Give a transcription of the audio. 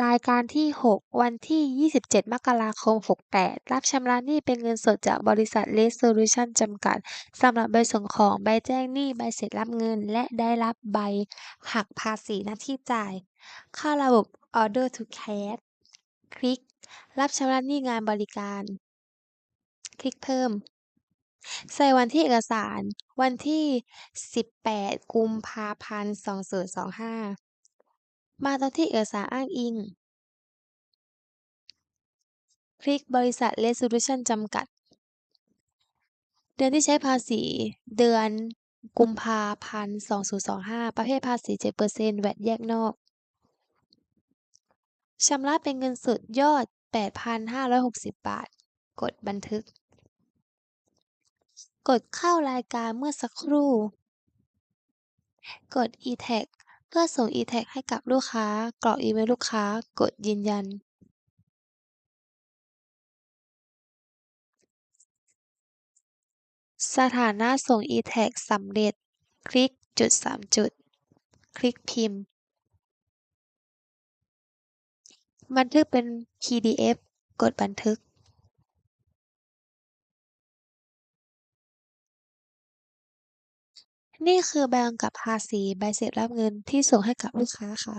รายการที่ 6 วันที่ 27 มกราคม 68 รับชำระหนี้เป็นเงินสดจากบริษัท Red Solution จำกัด สำหรับใบส่งของใบแจ้งหนี้ใบเสร็จรับเงิน และได้รับใบหักภาษีหน้าที่จ่าย เข้าระบบ Order to Cash คลิก รับชำระหนี้งานบริการ คลิกเพิ่ม ใส่วันที่เอกสาร วันที่ 18 กุมภาพันธ์2025 มาตรงที่เอกสารอ้างอิง คลิกบริษัท Resolution จำกัด เดือนที่ใช้ภาษี เดือนกุมภาพันธ์2025 ประเภทภาษี7% VAT แยกนอก ชำระเป็นเงินสดยอด 8,560 บาท กดบันทึก กดเข้ารายการเมื่อสักครู่ กด e-tag เพื่อส่ง e-tag ให้กับลูกค้า กรอกอีเมลลูกค้า กดยืนยัน สถานะส่ง e-tag สำเร็จ คลิกจุดสามจุด คลิกพิมพ์ บันทึกเป็น PDF กดบันทึก นี่คือใบกำกับภาษีใบเสร็จรับเงินที่ส่งให้กับลูกค้าค่ะ